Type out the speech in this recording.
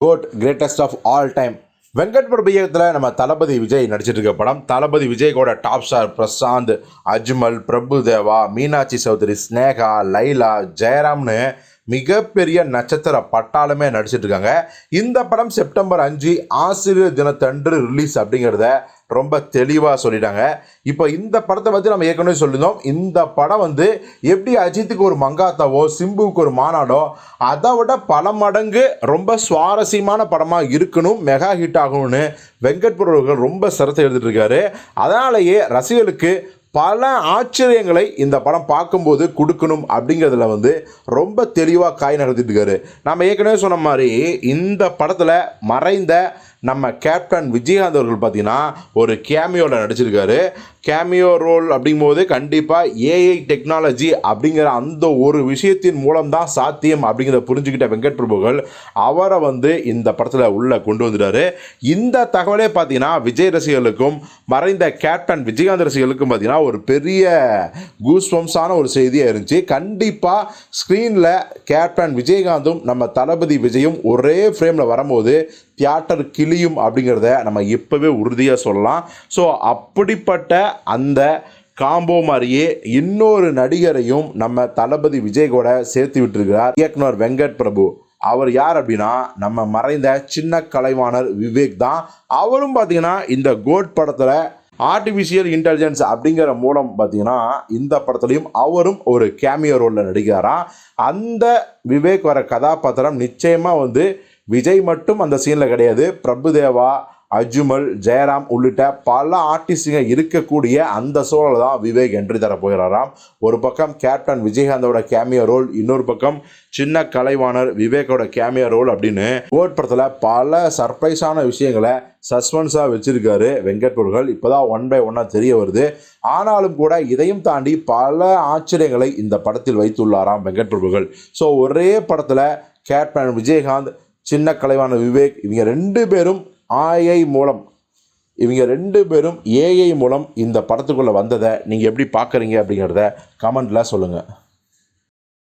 GOAT greatest of all time Venkat Prabhu இயக்கத்தில் நம்ம தளபதி விஜய் நடிச்சிட்டு இருக்க படம். தளபதி விஜய்கோட டாப் ஸ்டார் பிரசாந்த் அஜ்மல் பிரபு தேவா மீனாட்சி சௌத்ரி ஸ்னேகா லைலா ஜெயராம்னு மிகப்பெரிய நட்சத்திர பட்டாளமே நடிச்சிட்டு இருக்காங்க இந்த படம் செப்டம்பர் அஞ்சு ஆசிரியர் தினத்தன்று ரிலீஸ் அப்படிங்கிறத ரொம்ப தெளிவாக சொல்லிட்டாங்க. இப்போ இந்த படத்தை பற்றி நம்ம ஏற்கனவே சொல்லியிருந்தோம். இந்த படம் வந்து எப்படி அஜித்துக்கு ஒரு மங்காத்தாவோ சிம்புவுக்கு ஒரு மாநாடோ அதை விட பல மடங்கு ரொம்ப சுவாரஸ்யமான படமாக இருக்கணும் மெகா ஹிட் ஆகணும்னு வெங்கட் பிரபு ரொம்ப சிரத்தை எழுதிட்டு இருக்காரு அதனாலேயே ரசிகர்களுக்கு பல ஆச்சரியங்களை இந்த படம் பார்க்கும்போது கொடுக்கணும் அப்படிங்கிறதுல வந்து ரொம்ப தெளிவாக காய் நகர்த்திட்டு இருக்காரு. நம்ம ஏற்கனவே சொன்ன மாதிரி இந்த படத்தில் மறைந்த நம்ம கேப்டன் விஜயகாந்த் அவர்கள் பார்த்தீங்கன்னா ஒரு கேமியோவில் நடிச்சிருக்காரு. கேமியோ ரோல் அப்படிங்கும்போது கண்டிப்பாக ஏஐ டெக்னாலஜி அப்படிங்கிற அந்த ஒரு விஷயத்தின் மூலம் தான் சாத்தியம் அப்படிங்கிறத புரிஞ்சுக்கிட்ட வெங்கட் பிரபுகள் அவரை வந்து இந்த படத்தில் உள்ளே கொண்டு வந்துட்டாரு. இந்த தகவலே பார்த்தீங்கன்னா விஜய் ரசிகர்களுக்கும் மறைந்த கேப்டன் விஜயகாந்த் ரசிகர்களுக்கும் பார்த்தீங்கன்னா ஒரு பெரிய கூஸ்வம்ஸான ஒரு செய்தியாக இருந்துச்சு. கண்டிப்பாக ஸ்க்ரீனில் கேப்டன் விஜயகாந்தும் நம்ம தளபதி விஜயும் ஒரே ஃப்ரேமில் வரும்போது தியேட்டர் கிளியும் அப்படிங்கிறத நம்ம இப்போவே உறுதியாக சொல்லலாம். ஸோ அப்படிப்பட்ட அந்த காம்போ மாதிரியே இன்னொரு நடிகரையும் நம்ம தளபதி விஜய் கூட சேர்த்து விட்டுருக்கிறார் இயக்குனர் வெங்கட் பிரபு. அவர் யார் அப்படின்னா நம்ம மறைந்த சின்ன கலைவாணர் விவேக் தான். அவரும் பார்த்தீங்கன்னா இந்த கோட் படத்தில் ஆர்டிஃபிஷியல் இன்டெலிஜென்ஸ் அப்படிங்கிற மூலம் பார்த்தீங்கன்னா இந்த படத்துலையும் அவரும் ஒரு கேமியோ ரோலில் நடிக்கிறாராம் அந்த விவேக் வர கதாபாத்திரம் நிச்சயமாக வந்து விஜய் மட்டும் அந்த சீனில் கிடையாது. பிரபுதேவா அஜுமல் ஜெயராம் உள்ளிட்ட பல ஆர்டிஸ்டுங்க இருக்கக்கூடிய அந்த சூழல் தான் விவேக் என்ட்ரி தர போகிறாராம். ஒரு பக்கம் கேப்டன் விஜயகாந்தோட கேமியோ ரோல் இன்னொரு பக்கம் சின்ன கலைவாணர் விவேக்கோட கேமியோ ரோல் அப்படின்னு கோட் படத்தில் பல சர்ப்ரைஸான விஷயங்களை சஸ்பென்ஸாக வச்சிருக்காரு வெங்கட் பொருள்கள் இப்போதான் ஒன் பை ஒன்னாக தெரிய வருது. ஆனாலும் கூட இதையும் தாண்டி பல ஆச்சரியங்களை இந்த படத்தில் வைத்துள்ளாராம் வெங்கட் பொருள்கள் ஸோ ஒரே படத்தில் கேப்டன் விஜயகாந்த் சின்ன கலைவான விவேக் இவங்க ரெண்டு பேரும் ஆஐ மூலம் இவங்க ரெண்டு பேரும் ஏஐ மூலம் இந்த படத்துக்குள்ளே வந்ததை நீங்கள் எப்படி பார்க்குறீங்க அப்படிங்கிறத கமெண்ட்டில் சொல்லுங்கள்